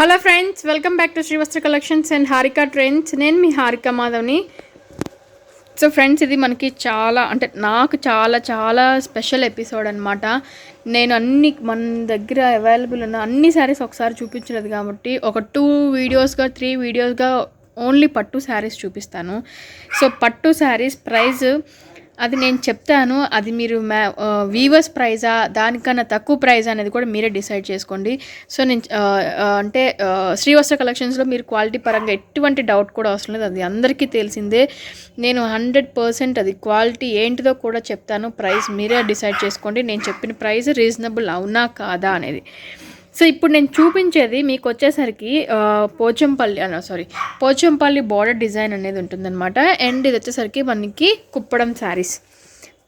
Hello friends welcome back to Srivastra collections and Harika trends నేను మీ హారిక మాధవ్ని. So friends ఇది మనకి చాలా అంటే నాకు చాలా చాలా స్పెషల్ ఎపిసోడ్ అనమాట నేను అన్ని మన దగ్గర అవైలబుల్ ఉన్న అన్ని శారీస్ ఒకసారి చూపించలేదు కాబట్టి ఒక టూ వీడియోస్గా త్రీ వీడియోస్గా ఓన్లీ పట్టు శారీస్ చూపిస్తాను. సో పట్టు శారీస్ ప్రైస్ అది నేను చెప్తాను. అది మీరు మ్యా వీవర్స్ ప్రైజా దానికన్నా తక్కువ ప్రైజ్ అనేది కూడా మీరే డిసైడ్ చేసుకోండి. సో నేను అంటే శ్రీవస్త్ర కలెక్షన్స్లో మీరు క్వాలిటీ పరంగా ఎటువంటి డౌట్ కూడా అవసరం లేదు. అది అందరికీ తెలిసిందే. నేను హండ్రెడ్ పర్సెంట్ అది క్వాలిటీ ఏంటిదో కూడా చెప్తాను. ప్రైస్ మీరే డిసైడ్ చేసుకోండి. నేను చెప్పిన ప్రైస్ రీజనబుల్ అవునా కాదా అనేది. సో ఇప్పుడు నేను చూపించేది మీకు వచ్చేసరికి పోచంపల్లి అన్న సారీ పోచంపల్లి బార్డర్ డిజైన్ అనేది ఉంటుందన్నమాట. అండ్ ఇది వచ్చేసరికి మనకి కుప్పడం శారీస్.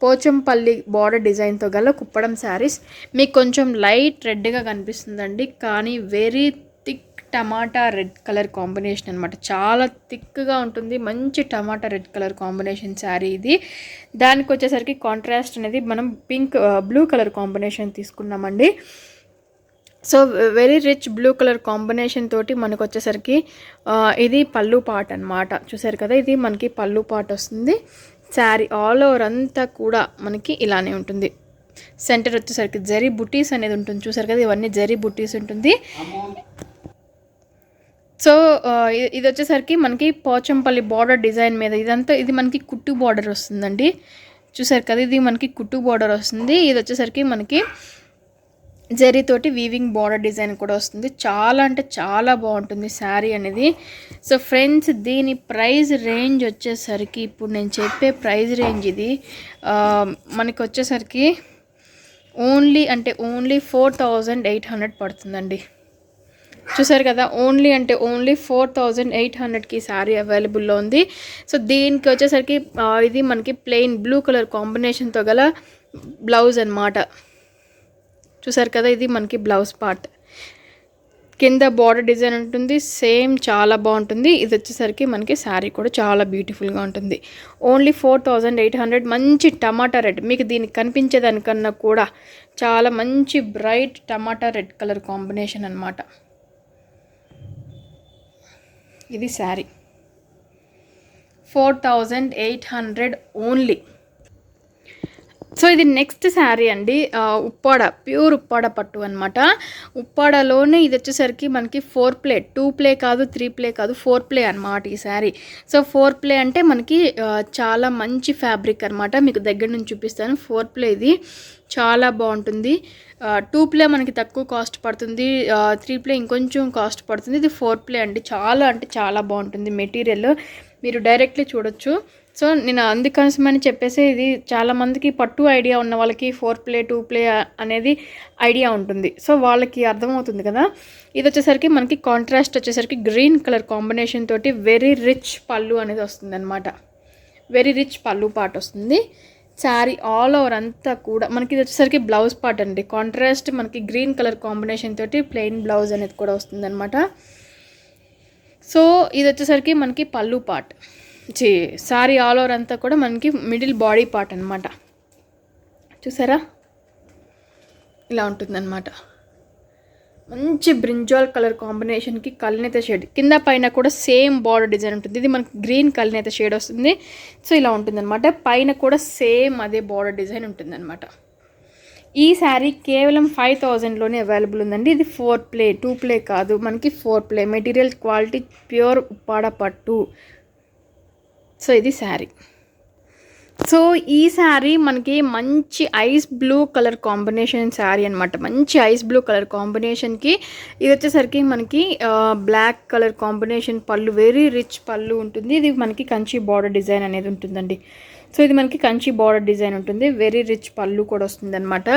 పోచంపల్లి బార్డర్ డిజైన్తో గల కుప్పడం శారీస్. మీకు కొంచెం లైట్ రెడ్గా కనిపిస్తుందండి. కానీ very thick tomato red colour combination అనమాట చాలా థిక్గా ఉంటుంది. మంచి tomato red colour combination sari ఇది. దానికి వచ్చేసరికి కాంట్రాస్ట్ అనేది మనం పింక్ బ్లూ కలర్ కాంబినేషన్ తీసుకున్నామండి. So very rich blue colour combination తోటి మనకు వచ్చేసరికి ఇది పళ్ళు పాట్ అన్నమాట. చూసారు కదా ఇది మనకి పళ్ళు పాట్ వస్తుంది. శారీ ఆల్ ఓవర్ అంతా కూడా మనకి ఇలానే ఉంటుంది. సెంటర్ వచ్చేసరికి జరీ బుటీస్ అనేది ఉంటుంది. చూసారు కదా ఇవన్నీ జరీ బుటీస్ ఉంటుంది. సో ఇది వచ్చేసరికి మనకి పోచంపల్లి బార్డర్ డిజైన్ మీద ఇదంతా ఇది మనకి కుట్టు బార్డర్ వస్తుందండి. చూసారు కదా ఇది మనకి కుట్టు బార్డర్ వస్తుంది. ఇది వచ్చేసరికి మనకి జరీతోటి వీవింగ్ బార్డర్ డిజైన్ కూడా వస్తుంది. చాలా అంటే చాలా బాగుంటుంది శారీ అనేది. సో ఫ్రెండ్స్ దీని ప్రైస్ రేంజ్ వచ్చేసరికి ఇప్పుడు నేను చెప్పే ప్రైస్ రేంజ్ ఇది. మనకి వచ్చేసరికి ఓన్లీ అంటే only four thousand eight hundred పడుతుందండి. చూసారు కదా? ఓన్లీ అంటే ఓన్లీ ఫోర్ థౌజండ్ ఎయిట్ హండ్రెడ్కి శారీ అవైలబుల్లో ఉంది. సో దీనికి వచ్చేసరికి ఇది మనకి ప్లెయిన్ బ్లూ కలర్ కాంబినేషన్తో గల బ్లౌజ్ అన్నమాట. చూసారు కదా ఇది మనకి బ్లౌజ్ పార్ట్ కింద బార్డర్ డిజైన్ ఉంటుంది సేమ్ చాలా బాగుంటుంది. ఇది వచ్చేసరికి మనకి శారీ కూడా చాలా బ్యూటిఫుల్గా ఉంటుంది. Only four thousand eight hundred మంచి టమాటా రెడ్ మీకు దీనికి కనిపించేదానికన్నా కూడా చాలా మంచి bright tomato red colour combination అనమాట ఇది sari four thousand eight hundred only so ఇది నెక్స్ట్ శారీ అండి. ఉప్పాడ ప్యూర్ ఉప్పాడ పట్టు అనమాట ఉప్పాడలోనే ఇది వచ్చేసరికి మనకి ఫోర్ ప్లే టూ ప్లే కాదు త్రీ ప్లే కాదు ఫోర్ ప్లే అనమాట ఈ శారీ సో ఫోర్ ప్లే అంటే మనకి చాలా మంచి ఫ్యాబ్రిక్ అనమాట మీకు దగ్గర నుంచి చూపిస్తాను. ఫోర్ ప్లే ఇది చాలా బాగుంటుంది. టూ ప్లే మనకి తక్కువ కాస్ట్ పడుతుంది. త్రీ ప్లే ఇంకొంచెం కాస్ట్ పడుతుంది. ఇది ఫోర్ ప్లే అండి. చాలా అంటే చాలా బాగుంటుంది. మెటీరియల్ మీరు డైరెక్ట్లీ చూడొచ్చు. సో నేను అందుకోసమని చెప్పేసి ఇది చాలామందికి పట్టు ఐడియా ఉన్న వాళ్ళకి ఫోర్ ప్లే టూ ప్లే అనేది ఐడియా ఉంటుంది. సో వాళ్ళకి అర్థమవుతుంది కదా. ఇది వచ్చేసరికి మనకి కాంట్రాస్ట్ వచ్చేసరికి గ్రీన్ కలర్ కాంబినేషన్ తోటి వెరీ రిచ్ పళ్ళు అనేది వస్తుంది అనమాట వెరీ రిచ్ పళ్ళు పార్ట్ వస్తుంది. శారీ ఆల్ ఓవర్ అంతా కూడా మనకి ఇది వచ్చేసరికి బ్లౌజ్ పార్ట్ అండి. కాంట్రాస్ట్ మనకి గ్రీన్ కలర్ కాంబినేషన్ తోటి ప్లెయిన్ బ్లౌజ్ అనేది కూడా వస్తుంది అనమాట సో ఇది వచ్చేసరికి మనకి పళ్ళు పార్ట్ చీ సారీ ఆల్ ఓవర్ అంతా కూడా మనకి మిడిల్ బాడీ పార్ట్ అనమాట చూసారా? ఇలా ఉంటుందన్నమాట. మంచి బ్రింజాల్ కలర్ కాంబినేషన్కి కలినేత షేడ్ కింద పైన కూడా సేమ్ బార్డర్ డిజైన్ ఉంటుంది. ఇది మనకి గ్రీన్ కలినేత షేడ్ వస్తుంది. సో ఇలా ఉంటుందన్నమాట. పైన కూడా సేమ్ అదే బార్డర్ డిజైన్ ఉంటుందన్నమాట. ఈ శారీ కేవలం ఫైవ్ థౌజండ్లోనే అవైలబుల్ ఉందండి. ఇది ఫోర్ ప్లే టూ ప్లే కాదు. మనకి four ply material quality pure Uppada పట్టు. సో ఇది శారీ. సో ఈ శారీ మనకి మంచి ice blue colour combination sari అనమాట మంచి ఐస్ బ్లూ కలర్ కాంబినేషన్కి ఇది వచ్చేసరికి మనకి బ్లాక్ కలర్ కాంబినేషన్ పళ్ళు వెరీ రిచ్ పళ్ళు ఉంటుంది. ఇది మనకి కంచి బార్డర్ డిజైన్ అనేది ఉంటుందండి. సో ఇది మనకి కంచి బార్డర్ డిజైన్ ఉంటుంది. వెరీ రిచ్ పళ్ళు కూడా వస్తుంది అనమాట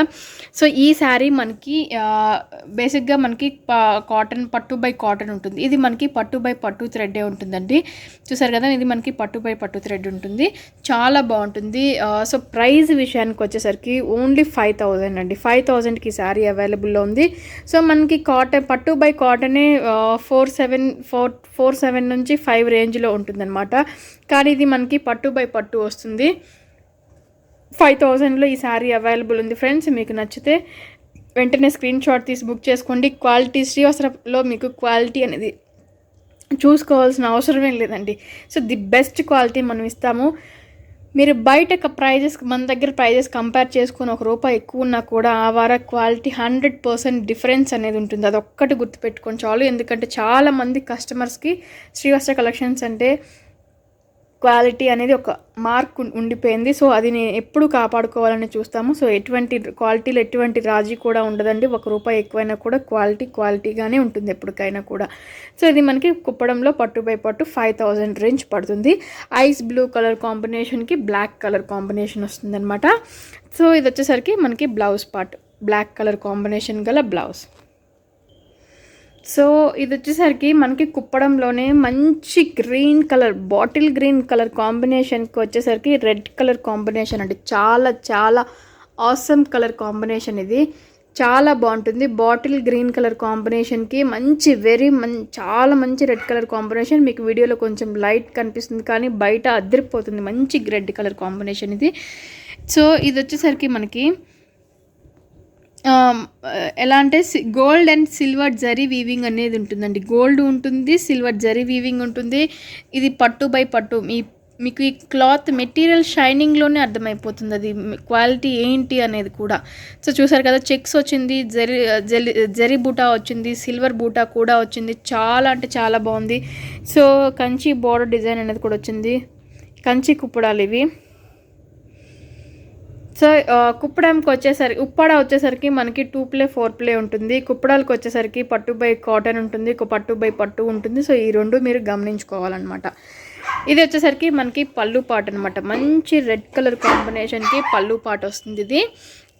సో ఈ శారీ మనకి బేసిక్గా మనకి కాటన్ పట్టు బై కాటన్ ఉంటుంది. ఇది మనకి పట్టు బై పట్టు థ్రెడ్డే ఉంటుందండి. చూసారు కదా ఇది మనకి పట్టు బై పట్టు థ్రెడ్ ఉంటుంది. చాలా బాగుంటుంది. సో ప్రైస్ విషయానికి వచ్చేసరికి ఓన్లీ ఫైవ్ థౌజండ్ అండి. ఫైవ్ థౌజండ్కి శారీ అవైలబుల్లో ఉంది. సో మనకి కాటన్ పట్టు by కాటనే four seven four four seven నుంచి ఫైవ్ రేంజ్లో ఉంటుందన్నమాట. కానీ ఇది మనకి పట్టు బై పట్టు వస్తుంది. ఫైవ్ థౌజండ్లో ఈ శారీ అవైలబుల్ ఉంది ఫ్రెండ్స్. మీకు నచ్చితే వెంటనే స్క్రీన్ షాట్ తీసి బుక్ చేసుకోండి. క్వాలిటీ శ్రీవస్త్రలో మీకు క్వాలిటీ అనేది చూసుకోవాల్సిన అవసరమే లేదండి. సో ది బెస్ట్ క్వాలిటీ మనం ఇస్తాము. మీరు బయట ప్రైజెస్ మన దగ్గర ప్రైజెస్ కంపేర్ చేసుకుని ఒక రూపాయి ఎక్కువ ఉన్నా కూడా ఆ వార క్వాలిటీ హండ్రెడ్ పర్సెంట్ డిఫరెన్స్ అనేది ఉంటుంది. అది ఒక్కటి గుర్తుపెట్టుకొని చాలు. ఎందుకంటే చాలామంది కస్టమర్స్కి శ్రీవస్త్ర కలెక్షన్స్ అంటే క్వాలిటీ అనేది ఒక మార్క్ ఉం- ఉండిపోయింది. సో అది నేను ఎప్పుడు కాపాడుకోవాలని చూస్తాము. సో ఎటువంటి క్వాలిటీలో ఎటువంటి రాజీ కూడా ఉండదండి. ఒక రూపాయి ఎక్కువైనా కూడా క్వాలిటీ క్వాలిటీగానే ఉంటుంది ఎప్పటికైనా కూడా. సో ఇది మనకి కుప్పడంలో పట్టు బై పట్టు ఫైవ్ థౌజండ్ రేంజ్ పడుతుంది. ఐస్ బ్లూ కలర్ కాంబినేషన్కి బ్లాక్ కలర్ కాంబినేషన్ వస్తుందన్నమాట. సో ఇది వచ్చేసరికి మనకి blouse part. Black colour combination గల బ్లౌజ్. సో ఇది వచ్చేసరికి మనకి కుప్పడంలోనే మంచి green colour bottle green colour కాంబినేషన్కి వచ్చేసరికి రెడ్ కలర్ కాంబినేషన్ అంటే చాలా చాలా ఆసమ్ కలర్ కాంబినేషన్ ఇది. చాలా బాగుంటుంది. బాటిల్ గ్రీన్ కలర్ కాంబినేషన్కి మంచి వెరీ మం చాలా మంచి రెడ్ కలర్ కాంబినేషన్. మీకు వీడియోలో కొంచెం లైట్ కనిపిస్తుంది కానీ బయట అదిరిపోతుంది. మంచి రెడ్ కలర్ కాంబినేషన్ ఇది. సో ఇది వచ్చేసరికి మనకి ఎలా అంటే gold and silver zari weaving అనేది ఉంటుందండి. గోల్డ్ ఉంటుంది సిల్వర్ జరీ వీవింగ్ ఉంటుంది. ఇది పట్టు బై పట్టు. మీ మీకు ఈ క్లాత్ మెటీరియల్ షైనింగ్లోనే అర్థమైపోతుంది. అది క్వాలిటీ ఏంటి అనేది కూడా. సో చూసారు కదా చెక్స్ వచ్చింది జరి జరి జరీ బూటా వచ్చింది సిల్వర్ బూటా కూడా వచ్చింది. చాలా అంటే చాలా బాగుంది. సో కంచి బోర్డర్ డిజైన్ అనేది కూడా వచ్చింది. కంచి కుప్పడాలు ఇవి. సో కుప్పడంకి వచ్చేసరికి ఉప్పాడ వచ్చేసరికి మనకి టూ ప్లే ఫోర్ ప్లే ఉంటుంది. కుప్పడాలకు వచ్చేసరికి పట్టు బై కాటన్ ఉంటుంది ఒక పట్టు బై పట్టు ఉంటుంది. సో ఈ రెండు మీరు గమనించుకోవాలన్నమాట. ఇది వచ్చేసరికి మనకి పళ్ళు పాట అనమాట మంచి రెడ్ కలర్ కాంబినేషన్కి పళ్ళు పాట వస్తుంది ఇది.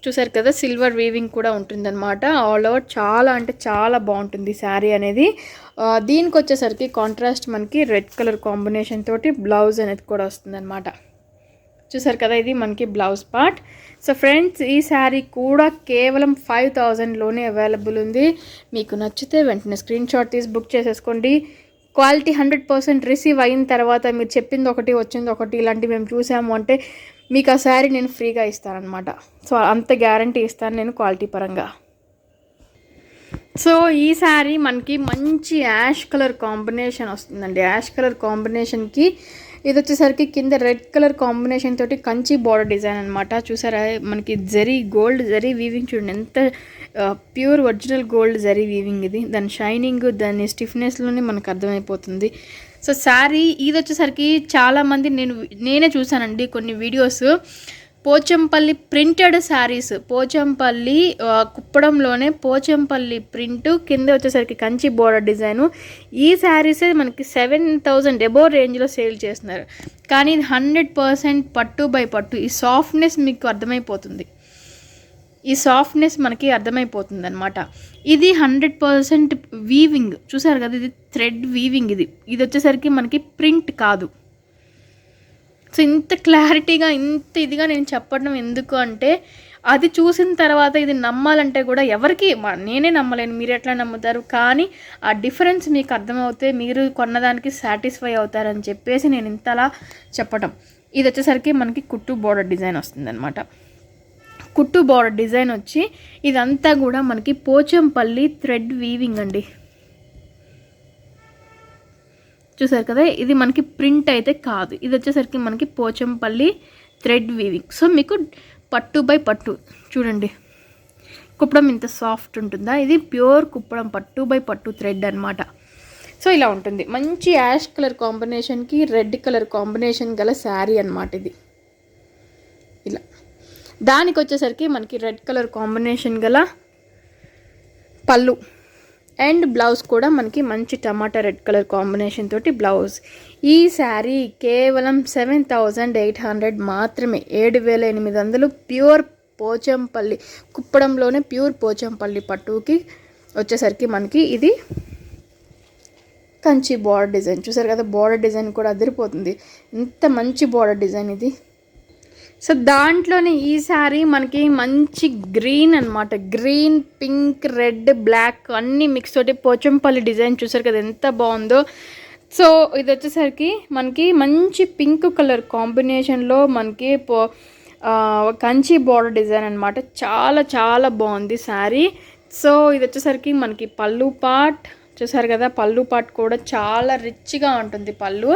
చూసారు కదా సిల్వర్ వీవింగ్ కూడా ఉంటుందన్నమాట. ఆల్ ఓవర్ చాలా అంటే చాలా బాగుంటుంది శారీ అనేది. దీనికి వచ్చేసరికి కాంట్రాస్ట్ మనకి రెడ్ కలర్ కాంబినేషన్ తోటి బ్లౌజ్ అనేది కూడా వస్తుందన్నమాట. చూసారు కదా ఇది మనకి బ్లౌజ్ పార్ట్. సో ఫ్రెండ్స్ ఈ శారీ కూడా కేవలం ఫైవ్ థౌజండ్లోనే అవైలబుల్ ఉంది. మీకు నచ్చితే వెంటనే స్క్రీన్ షాట్ తీసి బుక్ చేసేసుకోండి. క్వాలిటీ హండ్రెడ్ పర్సెంట్ రిసీవ్ అయిన తర్వాత మీరు చెప్పింది ఒకటి వచ్చింది ఒకటి ఇలాంటివి మేము చూసాము అంటే మీకు ఆ శారీ నేను ఫ్రీగా ఇస్తానమాట సో అంత గ్యారంటీ ఇస్తాను నేను క్వాలిటీ పరంగా. సో ఈ శారీ మనకి మంచి యాష్ కలర్ కాంబినేషన్ వస్తుందండి. యాష్ కలర్ కాంబినేషన్కి ఇది వచ్చేసరికి కింద రెడ్ కలర్ కాంబినేషన్ తోటి కంచి బార్డర్ డిజైన్ అనమాట చూసారా? మనకి జరీ గోల్డ్ జరీ వీవింగ్ చూడండి. ఎంత pure original gold zari weaving ఇది. దాని షైనింగ్ దాని స్టిఫ్నెస్లోనే మనకు అర్థమైపోతుంది. సో శారీ ఇది వచ్చేసరికి చాలామంది నేను నేనే చూసానండి కొన్ని వీడియోస్ పోచంపల్లి ప్రింటెడ్ శారీస్. పోచంపల్లి కుప్పడంలోనే పోచంపల్లి ప్రింట్. కింద వచ్చేసరికి కంచి బోర్డర్ డిజైను. ఈ శారీసే మనకి సెవెన్ థౌజండ్ ఎబో రేంజ్లో సేల్ చేస్తున్నారు. కానీ ఇది హండ్రెడ్ పర్సెంట్ పట్టు బై పట్టు. ఈ సాఫ్ట్నెస్ మీకు అర్థమైపోతుంది. ఈ సాఫ్ట్నెస్ మనకి అర్థమైపోతుంది అనమాట ఇది హండ్రెడ్ పర్సెంట్ వీవింగ్. చూసారు కదా ఇది థ్రెడ్ వీవింగ్ ఇది. ఇది వచ్చేసరికి మనకి ప్రింట్ కాదు. సో ఇంత క్లారిటీగా ఇంత ఇదిగా నేను చెప్పడం ఎందుకు అంటే అది చూసిన తర్వాత ఇది నమ్మాలంటే కూడా ఎవరికి నేనే నమ్మలేను మీరు ఎట్లా నమ్ముతారు? కానీ ఆ డిఫరెన్స్ మీకు అర్థమవుతే మీరు కొన్నదానికి సాటిస్ఫై అవుతారని చెప్పేసి నేను ఇంతలా చెప్పటం. ఇది వచ్చేసరికి మనకి కుట్టు బోర్డర్ డిజైన్ వస్తుందన్నమాట. కుట్టు బోర్డర్ డిజైన్ వచ్చి ఇదంతా కూడా మనకి పోచంపల్లి థ్రెడ్ వీవింగ్ అండి. చూసారు కదా ఇది మనకి ప్రింట్ అయితే కాదు. ఇది వచ్చేసరికి మనకి పోచంపల్లి థ్రెడ్ వీవింగ్. సో మీకు పట్టు బై పట్టు చూడండి. కుప్పడం ఇంత సాఫ్ట్ ఉంటుందా? ఇది ప్యూర్ కుప్పడం పట్టు బై పట్టు థ్రెడ్ అన్నమాట. సో ఇలా ఉంటుంది. మంచి యాష్ కలర్ కాంబినేషన్కి రెడ్ కలర్ కాంబినేషన్ గల శారీ అనమాట ఇది. ఇలా. దానికి వచ్చేసరికి మనకి రెడ్ కలర్ కాంబినేషన్ గల పళ్ళు. అండ్ బ్లౌజ్ కూడా మనకి మంచి టమాటా రెడ్ కలర్ కాంబినేషన్ తోటి బ్లౌజ్. ఈ శారీ కేవలం సెవెన్ థౌజండ్ ఎయిట్ హండ్రెడ్ మాత్రమే. ఏడు వేల ఎనిమిది వందలు ప్యూర్ పోచంపల్లి కుప్పడంలోనే ప్యూర్ పోచంపల్లి పట్టుకి వచ్చేసరికి మనకి ఇది కంచి బార్డర్ డిజైన్. చూసారు కదా బార్డర్ డిజైన్ కూడా అదిరిపోతుంది. ఎంత మంచి బార్డర్ డిజైన్ ఇది. సో దాంట్లోనే ఈ శారీ మనకి మంచి గ్రీన్ అన్నమాట. గ్రీన్ పింక్ రెడ్ బ్లాక్ అన్నీ మిక్స్ తోటి పోచంపల్లి డిజైన్ చూసారు కదా ఎంత బాగుందో. సో ఇది వచ్చేసరికి మనకి మంచి పింక్ కలర్ కాంబినేషన్లో మనకి పో కంచి బార్డర్ డిజైన్ అనమాట చాలా చాలా బాగుంది శారీ. సో ఇది వచ్చేసరికి మనకి పళ్ళు పార్ట్ చూసారు కదా పళ్ళు పార్ట్ కూడా చాలా రిచ్గా ఉంటుంది పళ్ళు.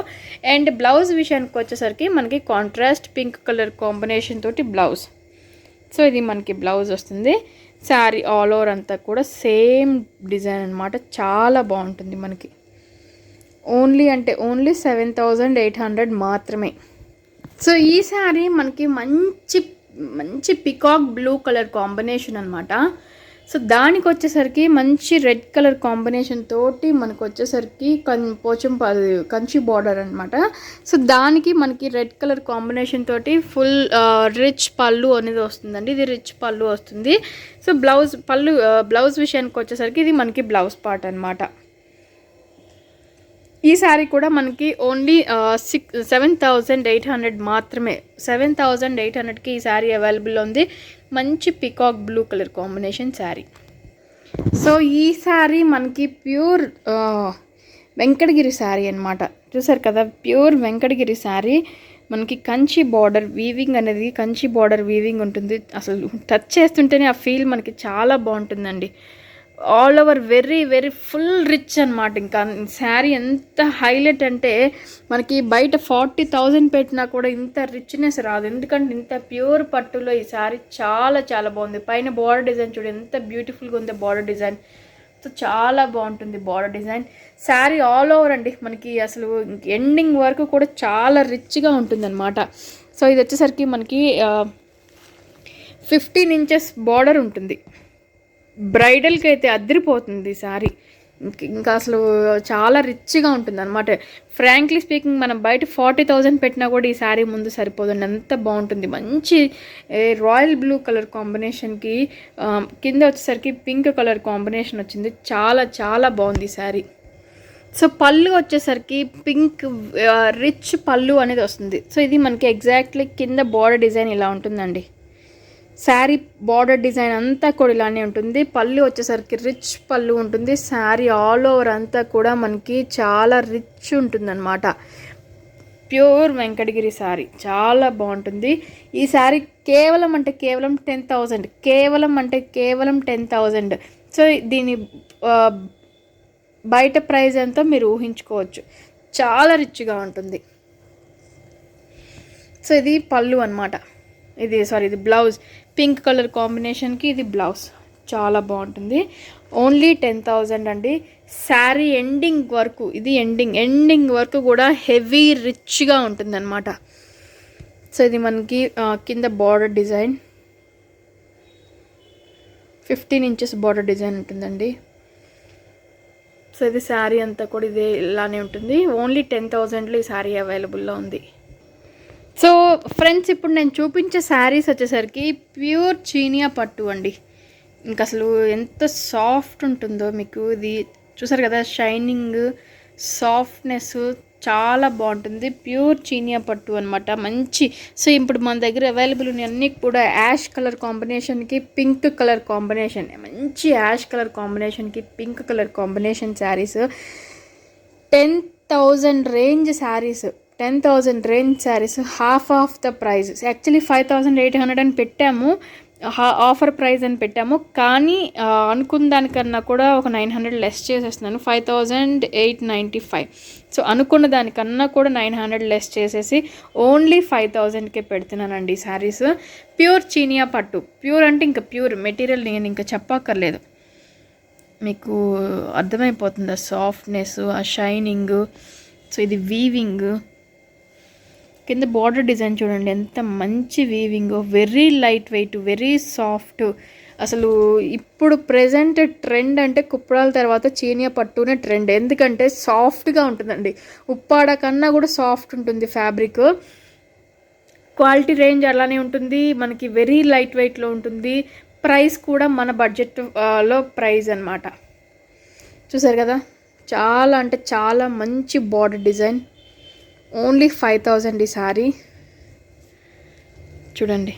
అండ్ బ్లౌజ్ విషయానికి వచ్చేసరికి మనకి కాంట్రాస్ట్ పింక్ కలర్ కాంబినేషన్ తోటి బ్లౌజ్. సో ఇది మనకి బ్లౌజ్ వస్తుంది. శారీ ఆల్ ఓవర్ అంతా కూడా సేమ్ డిజైన్ అనమాట చాలా బాగుంటుంది మనకి. ఓన్లీ అంటే only seven thousand eight hundred మాత్రమే. సో ఈ శారీ మనకి మంచి మంచి పికాక్ బ్లూ కలర్ కాంబినేషన్ అనమాట సో దానికి వచ్చేసరికి మంచి రెడ్ కలర్ కాంబినేషన్ తోటి మనకు వచ్చేసరికి కం పోచం కంచి బార్డర్ అనమాట సో దానికి మనకి రెడ్ కలర్ కాంబినేషన్ తోటి ఫుల్ రిచ్ పళ్ళు అనేది వస్తుందండి. ఇది రిచ్ పళ్ళు వస్తుంది. సో బ్లౌజ్ పళ్ళు బ్లౌజ్ విషయానికి వచ్చేసరికి ఇది మనకి బ్లౌజ్ పార్ట్ అనమాట ఈ శారీ కూడా మనకి only six seven thousand eight hundred మాత్రమే. సెవెన్ థౌజండ్ ఎయిట్ హండ్రెడ్కి ఈ శారీ అవైలబుల్ ఉంది. మంచి peacock blue colour combination sari so ఈ శారీ మనకి ప్యూర్ వెంకటగిరి శారీ అనమాట చూసారు కదా ప్యూర్ వెంకటగిరి శారీ మనకి కంచి బార్డర్ వీవింగ్ అనేది కంచి బార్డర్ వీవింగ్ ఉంటుంది. అసలు టచ్ చేస్తుంటేనే ఆ ఫీల్ మనకి చాలా బాగుంటుందండి. All over very very full rich అనమాట ఇంకా శారీ ఎంత హైలైట్ అంటే మనకి బయట ఫార్టీ థౌజండ్ పెట్టినా కూడా ఇంత రిచ్నెస్ రాదు. ఎందుకంటే ఇంత ప్యూర్ పట్టులో ఈ శారీ చాలా చాలా బాగుంది. పైన బార్డర్ డిజైన్ చూడు ఎంత బ్యూటిఫుల్గా ఉంది బార్డర్ డిజైన్ సో చాలా బాగుంటుంది border design sari all over అండి. మనకి అసలు ఎండింగ్ వరకు కూడా చాలా రిచ్గా ఉంటుంది సో ఇది వచ్చేసరికి మనకి ఫిఫ్టీన్ ఇంచెస్ బార్డర్ ఉంటుంది. బ్రైడల్కి అయితే అద్దరిపోతుంది శారీ. ఇంకా అసలు చాలా రిచ్గా ఉంటుంది అనమాట ఫ్రాంక్లీ స్పీకింగ్ మనం బయట ఫార్టీ థౌజండ్ పెట్టినా కూడా ఈ శారీ ముందు సరిపోదండి. అంత బాగుంటుంది. మంచి రాయల్ బ్లూ కలర్ కాంబినేషన్కి కింద వచ్చేసరికి పింక్ కలర్ కాంబినేషన్ వచ్చింది. చాలా చాలా బాగుంది ఈ శారీ. సో పళ్ళు వచ్చేసరికి పింక్ రిచ్ పళ్ళు అనేది వస్తుంది. సో ఇది మనకి ఎగ్జాక్ట్లీ కింద బోర్డర్ డిజైన్ ఇలా ఉంటుందండి. శారీ బార్డర్ డిజైన్ అంతా కూడా ఇలానే ఉంటుంది. పళ్ళు వచ్చేసరికి రిచ్ పళ్ళు ఉంటుంది. శారీ ఆల్ ఓవర్ అంతా కూడా మనకి చాలా రిచ్ ఉంటుందన్నమాట. ప్యూర్ వెంకటగిరి శారీ. చాలా బాగుంటుంది. ఈ శారీ కేవలం అంటే కేవలం టెన్ థౌజండ్ కేవలం అంటే కేవలం టెన్ థౌజండ్ సో దీని బయట ప్రైస్ ఎంతో మీరు ఊహించుకోవచ్చు. చాలా రిచ్గా ఉంటుంది. సో ఇది పళ్ళు అన్నమాట. ఇది సారీ ఇది బ్లౌజ్ పింక్ కలర్ కాంబినేషన్కి ఇది బ్లౌజ్ చాలా బాగుంటుంది. ఓన్లీ టెన్ థౌజండ్ అండి. శారీ ఎండింగ్ వరకు ఇది ఎండింగ్ ఎండింగ్ వరకు కూడా హెవీ రిచ్గా ఉంటుందన్నమాట. సో ఇది మనకి కింద border design fifteen inches border design ఉంటుందండి. సో ఇది శారీ అంతా కూడా ఇదే ఇలానే ఉంటుంది. ఓన్లీ టెన్ థౌజండ్లో ఈ శారీ అవైలబుల్లో ఉంది. సో ఫ్రెండ్స్ ఇప్పుడు నేను చూపించే శారీస్ వచ్చేసరికి ప్యూర్ చీనియా పట్టు అండి. ఇంకా అసలు ఎంత సాఫ్ట్ ఉంటుందో మీకు ఇది చూసారు కదా షైనింగ్ సాఫ్ట్నెస్ చాలా బాగుంటుంది. ప్యూర్ చీనియా పట్టు అనమాట మంచి. సో ఇప్పుడు మన దగ్గర అవైలబుల్ ఉన్నాయి అన్నీ కూడా యాష్ కలర్ కాంబినేషన్కి పింక్ కలర్ కాంబినేషన్ మంచి యాష్ కలర్ కాంబినేషన్కి pink colour combination saris. Ten thousand range saris. Ten thousand range saris half off the price actually five thousand eight hundred అని పెట్టాము. ఆఫర్ ప్రైస్ అని పెట్టాము. కానీ అనుకున్న దానికన్నా కూడా ఒక నైన్ హండ్రెడ్ లెస్ చేసేస్తున్నాను five thousand eight ninety five. So అనుకున్న దానికన్నా కూడా నైన్ హండ్రెడ్ లెస్ చేసేసి ఓన్లీ ఫైవ్ థౌజండ్కే పెడుతున్నానండి ఈ శారీస్. ప్యూర్ చీనియా పట్టు. ప్యూర్ అంటే ఇంకా ప్యూర్ మెటీరియల్ నేను ఇంకా చెప్పక్కర్లేదు. మీకు అర్థమైపోతుంది? ఆ సాఫ్ట్నెస్ ఆ షైనింగ్. సో ఇది వీవింగ్. కింద బార్డర్ డిజైన్ చూడండి ఎంత మంచి weaving very light weight very soft అసలు ఇప్పుడు ప్రజెంట్ ట్రెండ్ అంటే కుప్పడాల తర్వాత చీనియా పట్టునే ట్రెండ్ ఎందుకంటే సాఫ్ట్గా ఉంటుందండి. ఉప్పాడ కన్నా కూడా సాఫ్ట్ ఉంటుంది ఫ్యాబ్రిక్ క్వాలిటీ రేంజ్ అలానే ఉంటుంది మనకి వెరీ లైట్ వెయిట్లో ఉంటుంది. ప్రైస్ కూడా మన బడ్జెట్లో ప్రైస్ అనమాట చూసారు కదా? చాలా అంటే చాలా మంచి border design only five thousand ఈ సారీ. చూడండి.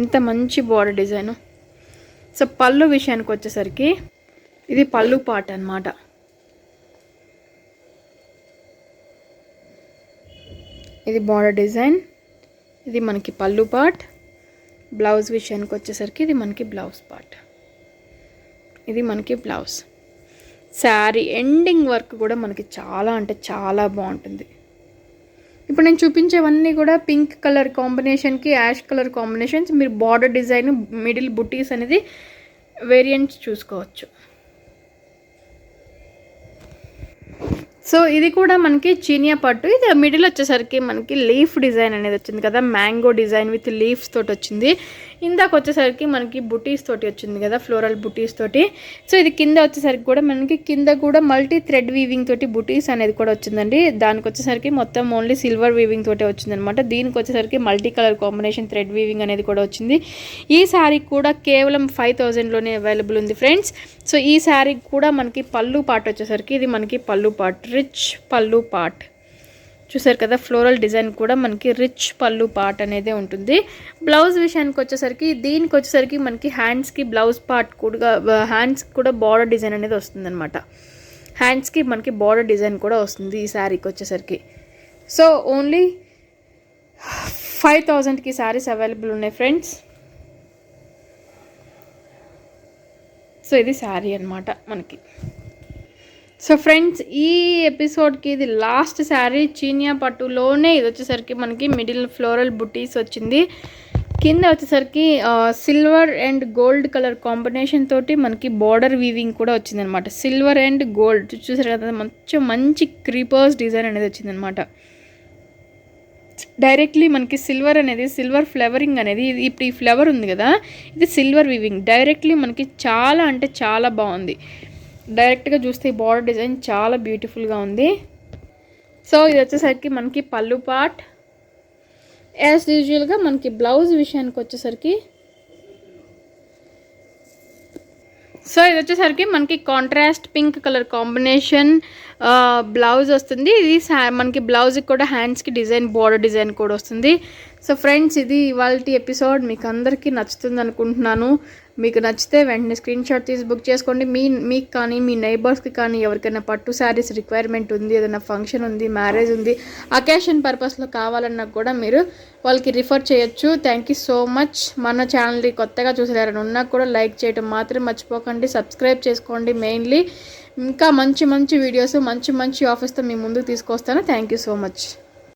ఇంత మంచి బార్డర్ డిజైన్ సో పళ్ళు విషయానికి వచ్చేసరికి ఇది పళ్ళు పాట అన్నమాట. ఇది బార్డర్ డిజైన్ ఇది మనకి పళ్ళు పార్ట్ బ్లౌజ్ విషయానికి వచ్చేసరికి ఇది మనకి బ్లౌజ్ పార్ట్ ఇది మనకి బ్లౌజ్. శారీ ఎండింగ్ వర్క్ కూడా మనకి చాలా అంటే చాలా బాగుంటుంది. ఇప్పుడు నేను చూపించేవన్నీ కూడా పింక్ కలర్ కాంబినేషన్కి యాష్ కలర్ కాంబినేషన్స్ మీరు బార్డర్ డిజైన్ మిడిల్ బుటీస్ అనేది వేరియంట్స్ చూసుకోవచ్చు. సో ఇది కూడా మనకి చీనియా పట్టు. ఇది మిడిల్ వచ్చేసరికి మనకి లీఫ్ డిజైన్ అనేది వచ్చింది కదా మ్యాంగో డిజైన్ విత్ లీఫ్స్ తోటి వచ్చింది. ఇందాక వచ్చేసరికి మనకి బుటీస్ తోటి వచ్చింది కదా ఫ్లోరల్ బుటీస్ తోటి. సో ఇది కింద వచ్చేసరికి కూడా మనకి కింద కూడా మల్టీ థ్రెడ్ వీవింగ్ తోటి బుటీస్ అనేది కూడా వచ్చిందండి. దానికి వచ్చేసరికి మొత్తం ఓన్లీ సిల్వర్ వీవింగ్ తోటి వచ్చిందనమాట దీనికి వచ్చేసరికి multi colour combination thread weaving అనేది కూడా వచ్చింది. ఈ శారీ కూడా కేవలం ఫైవ్ థౌజండ్లోనే అవైలబుల్ ఉంది ఫ్రెండ్స్ సో ఈ శారీ కూడా మనకి పళ్ళు పాట వచ్చేసరికి ఇది మనకి పళ్ళు పాట. రిచ్ పళ్ళు పాట్. చూసారు కదా ఫ్లోరల్ డిజైన్ కూడా మనకి రిచ్ పళ్ళు పార్ట్ అనేది ఉంటుంది. బ్లౌజ్ విషయానికి వచ్చేసరికి దీనికి వచ్చేసరికి మనకి హ్యాండ్స్కి బ్లౌజ్ పార్ట్ కూడా హ్యాండ్స్కి కూడా బార్డర్ డిజైన్ అనేది వస్తుంది అనమాట హ్యాండ్స్కి మనకి బార్డర్ డిజైన్ కూడా వస్తుంది ఈ శారీకి వచ్చేసరికి. సో ఓన్లీ ఫైవ్ థౌజండ్కి శారీస్ అవైలబుల్ ఉన్నాయి ఫ్రెండ్స్ సో ఇది శారీ అనమాట మనకి. సో ఫ్రెండ్స్ ఈ ఎపిసోడ్కి ఇది లాస్ట్ శారీ చీనియా పట్టులోనే ఇది వచ్చేసరికి మనకి మిడిల్ ఫ్లోరల్ బుటీస్ వచ్చింది. కింద వచ్చేసరికి silver and gold colour combination తోటి మనకి బార్డర్ వీవింగ్ కూడా వచ్చిందనమాట సిల్వర్ అండ్ గోల్డ్ చూసారు కదా మంచి మంచి క్రీపర్స్ డిజైన్ అనేది వచ్చిందనమాట డైరెక్ట్లీ మనకి సిల్వర్ అనేది సిల్వర్ ఫ్లేవరింగ్ అనేది ఇది ఇప్పుడు ఈ ఫ్లేవర్ ఉంది కదా ఇది సిల్వర్ వీవింగ్. డైరెక్ట్లీ మనకి చాలా అంటే చాలా బాగుంది. డైరెక్ట్గా చూస్తే ఈ బార్డర్ డిజైన్ చాలా బ్యూటిఫుల్గా ఉంది. సో ఇది వచ్చేసరికి మనకి పళ్ళు పార్ట్. యాజ్ యూజువల్గా మనకి బ్లౌజ్ విషయానికి వచ్చేసరికి సో ఇది వచ్చేసరికి మనకి contrast pink colour combination blouse వస్తుంది. ఇది సా- మనకి బ్లౌజ్కి కూడా హ్యాండ్స్కి డిజైన్ బోర్డర్ డిజైన్ కూడా వస్తుంది. సో ఫ్రెండ్స్ ఇది ఇవాళ ఎపిసోడ్. మీకు అందరికీ నచ్చుతుంది అనుకుంటున్నాను. మీకు నచ్చితే వెంటనే స్క్రీన్ షాట్ తీసి బుక్ చేసుకోండి. మీ మీకు కానీ మీ నైబర్స్కి కానీ ఎవరికైనా పట్టు శారీస్ రిక్వైర్మెంట్ ఉంది ఏదైనా ఫంక్షన్ ఉంది మ్యారేజ్ ఉంది అకేషన్ పర్పస్లో కావాలన్నా కూడా మీరు వాళ్ళకి రిఫర్ చేయొచ్చు. Thank you so much. మన ఛానల్ని కొత్తగా చూసారని ఉన్నా కూడా లైక్ చేయడం మాత్రం మర్చిపోకండి. సబ్స్క్రైబ్ చేసుకోండి మెయిన్లీ. ఇంకా మంచి మంచి వీడియోస్ మంచి మంచి ఆఫర్స్తో మీ ముందుకు తీసుకొస్తాను. Thank you so much